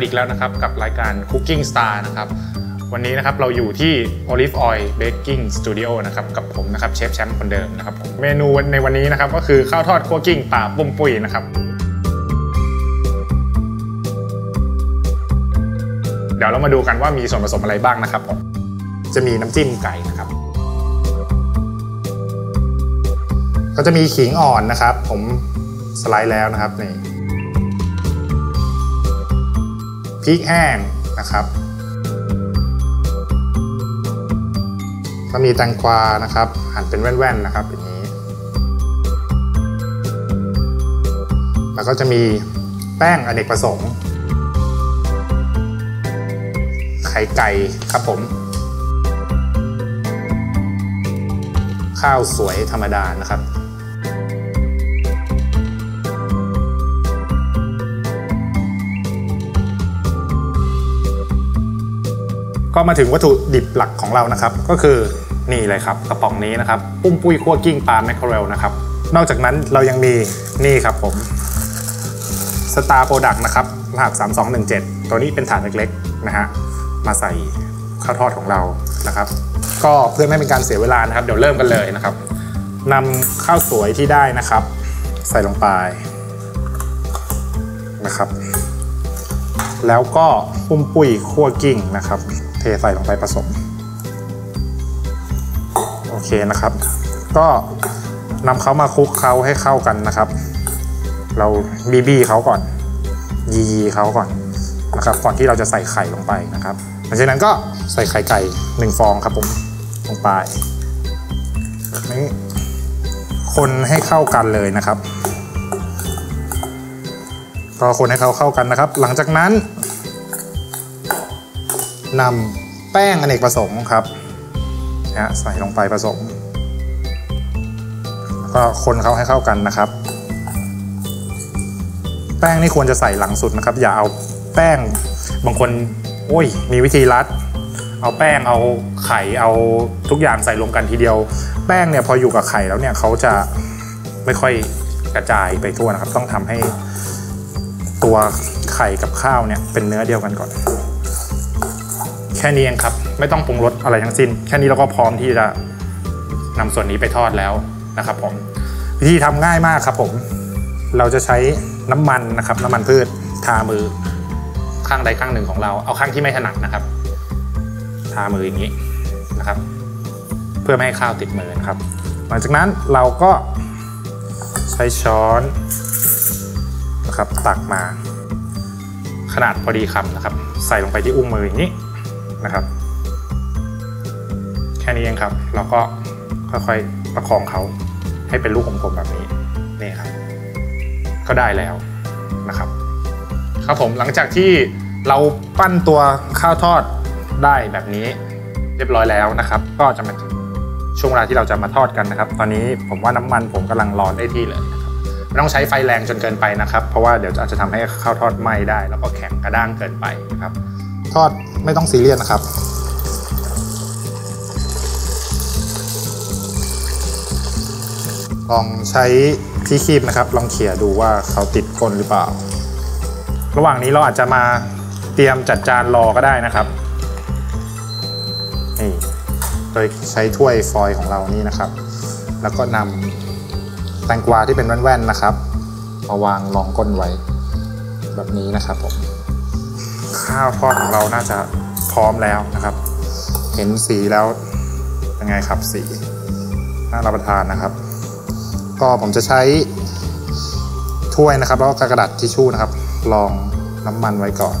กันอีกแล้วนะครับกับรายการ Cooking Star นะครับวันนี้นะครับเราอยู่ที่ Olive Oil Baking Studio นะครับกับผมนะครับเชฟแชมป์คนเดิมนะครับเมนูในวันนี้นะครับก็คือข้าวทอดคั่วกิ้งป่าปุ้มปุ้ยนะครับเดี๋ยวเรามาดูกันว่ามีส่วนผสมอะไรบ้างนะครับ จะมีน้ำจิ้มไก่นะครับ ก็จะมีขิงอ่อนนะครับ ผมสไลด์แล้วนะครับนี่ พริกแห้งนะครับ ก็มีแตงกวานะครับหั่นเป็นแว่นๆนะครับอย่างนี้ แล้วก็จะมีแป้งอเนกประสงค์ ไข่ไก่ครับผม ข้าวสวยธรรมดานะครับ ก็มาถึงวัตถุดิบหลักของเรานะครับ ก็คือนี่เลยครับกระป๋องนี้นะครับปุ้มปุ้ยคั่วกิ้งปลาแมคเคอเรลนะครับนอกจากนั้นเรายังมีนี่ครับผมสตาร์โปรดักต์นะครับรหัส3217 ตัวนี้เป็นถาดเล็กๆนะฮะมาใส่ข้าวทอดของเรานะครับ ก็เพื่อไม่เป็นการเสียเวลานะครับ เดี๋ยวเริ่มกันเลยนะครับนำข้าวสวยที่ได้นะครับ ใส่ลงไปนะครับ แล้วก็ปุ้มปุ้ยคั่วกิ้งนะครับ เทใส่ลงไปผสม โอเคนะครับ ก็นำเขามาคลุกเคล้าให้เข้ากันนะครับ เราบีบีเขาก่อน ยียีเขาก่อนนะครับ ก่อนที่เราจะใส่ไข่ลงไปนะครับหลังจากนั้นก็ใส่ไข่ไก่หนึ่งฟองครับผมลงไปนี่คนให้เข้ากันเลยนะครับก็คนให้เขาเข้ากันนะครับ หลังจากนั้น นำแป้งอเนกประสงค์ครับนะใส่ลงไปผสมแล้วก็คนเขาให้เข้ากันนะครับ แป้งนี่ควรจะใส่หลังสุดนะครับ อย่าเอาแป้งบางคนโอ้ย มีวิธีรัด เอาแป้งเอาไข่เอาทุกอย่างใส่รวมกันทีเดียว แป้งเนี่ยพออยู่กับไข่แล้วเนี่ยเขาจะไม่ค่อยกระจายไปทั่วนะครับ ต้องทำให้ตัวไข่กับข้าวเนี่ยเป็นเนื้อเดียวกันก่อน แค่นี้เองครับ ไม่ต้องปรุงรสอะไรทั้งสิ้น แค่นี้เราก็พร้อมที่จะนำส่วนนี้ไปทอดแล้วนะครับผมวิธีทำง่ายมากครับผมเราจะใช้น้ำมันนะครับ น้ำมันพืชทามือข้างใดข้างหนึ่งของเรา เอาข้างที่ไม่ถนัดนะครับ ทามืออย่างนี้นะครับ เพื่อไม่ให้ข้าวติดมือนะครับ หลังจากนั้นเราก็ใช้ช้อนนะครับตักมา ขนาดพอดีคำนะครับ ใส่ลงไปที่อุ้งมืออย่างนี้ นะครับ แค่นี้เองครับ เราก็ค่อยๆประคองเขาให้เป็นลูกกลมๆแบบนี้นี่ครับ ก็ได้แล้วนะครับ ครับผมหลังจากที่เราปั้นตัวข้าวทอดได้แบบนี้เรียบร้อยแล้วนะครับ ก็จะมาช่วงเวลาที่เราจะมาทอดกันนะครับ ตอนนี้ผมว่าน้ำมันผมกำลังร้อนได้ที่เลยนะครับไม่ต้องใช้ไฟแรงจนเกินไปนะครับ เพราะว่าเดี๋ยวอาจจะทำให้ข้าวทอดไหม้ได้ แล้วก็แข็งกระด้างเกินไปนะครับ ทอดไม่ต้องซีเรียสนะครับ ลองใช้ที่คีบนะครับ ลองเขี่ยดูว่าเขาติดก้นหรือเปล่า ระหว่างนี้เราอาจจะมาเตรียมจัดจานรอก็ได้นะครับนี่โดยใช้ถ้วยฟอยล์ของเรานี่นะครับ แล้วก็นำแตงกวาที่เป็นแว่นๆนะครับมาวางรองก้นไว้แบบนี้นะครับผม ข้าวทอดของเราน่าจะพร้อมแล้วนะครับ เห็นสีแล้วยังไงครับสีน่ารับประทานนะครับ ก็ผมจะใช้ถ้วยนะครับ แล้วก็กระดาษทิชชู่นะครับรองน้ำมันไว้ก่อน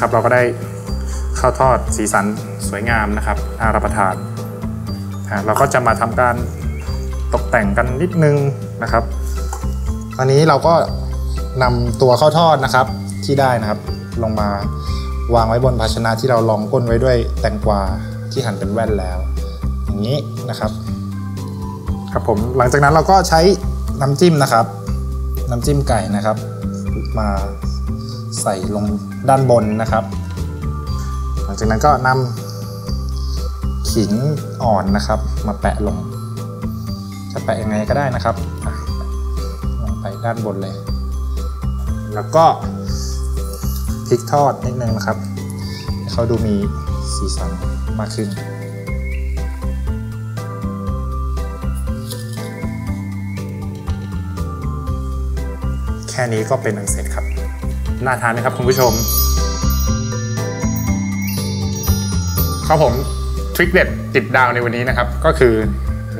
เองครับ เราก็ได้ข้าวทอดสีสันสวยงามนะครับน่ารับประทานเราก็จะมาทำการตกแต่งกันนิดนึงนะครับกอันนี้เราก็นำตัวข้าวทอดนะครับที่ได้นะครับ ลงมาวางไว้บนภาชนะที่เราลองก้นไว้ด้วยแตงกวาที่หั่นเป็นแว่นแล้ว อย่างนี้นะครับครับผมหลังจากนั้นเราก็ใช้น้ำจิ้มนะครับ น้ำจิ้มไก่นะครับ มา ใส่ลงด้านบนนะครับ หลังจากนั้นก็นำขิงอ่อนนะครับ มาแปะลง จะแปะยังไงก็ได้นะครับลงไปด้านบนเลย แล้วก็พริกทอดนิดนึงนะครับให้เขาดูมีสีสันมากขึ้นแค่นี้ก็เป็นอันเสร็จครับ น่าทานไหมครับคุณผู้ชม ครับผมทริคเด็ดติดดาวในวันนี้นะครับ ก็คือ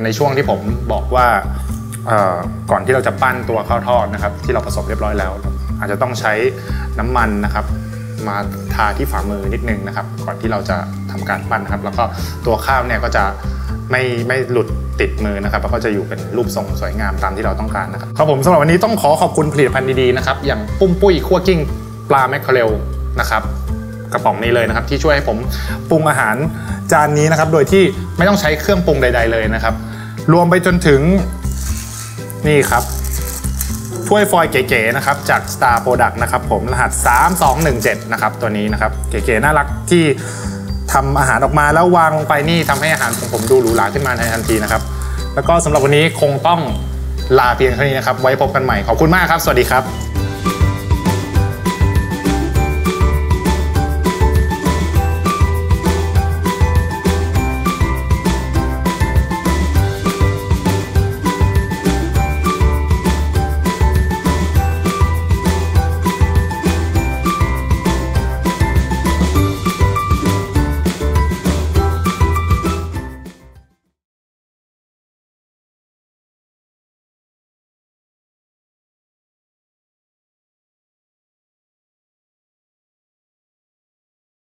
ในช่วงที่ผมบอกว่าก่อนที่เราจะปั้นตัวข้าวทอดนะครับ ที่เราผสมเรียบร้อยแล้ว อาจจะต้องใช้น้ำมันนะครับ มาทาที่ฝ่ามือนิดนึงนะครับ ก่อนที่เราจะทำการปั้นนะครับ แล้วก็ตัวข้าวเนี่ยก็จะไม่ไม่หลุด ติดมือนะครับแล้วก็จะอยู่เป็นรูปทรงสวยงามตามที่เราต้องการนะครับครับผมสำหรับวันนี้ต้องขอขอบคุณผลิตภัณฑ์ดีๆนะครับอย่างปุ้มปุ้ยคั่วกิ้งปลาแมคเคอเรลนะครับกระป๋องนี้เลยนะครับที่ช่วยให้ผมปรุงอาหารจานนี้นะครับ โดยที่ไม่ต้องใช้เครื่องปรุงใด ๆเลยนะครับ รวมไปจนถึงนี่ครับถ้วยฟอยล์เก๋ๆนะครับจาก Star Product นะครับผมรหัส 3217 นะครับตัวนี้นะครับเก๋ๆน่ารักที่ ทำอาหารออกมาแล้ววางลงไปนี่ทำให้อาหารของผมดูหรูหราขึ้นมาในทันทีนะครับ แล้วก็สำหรับวันนี้คงต้องลาเพียงเท่านี้นะครับ ไว้พบกันใหม่ขอบคุณมากครับ สวัสดีครับ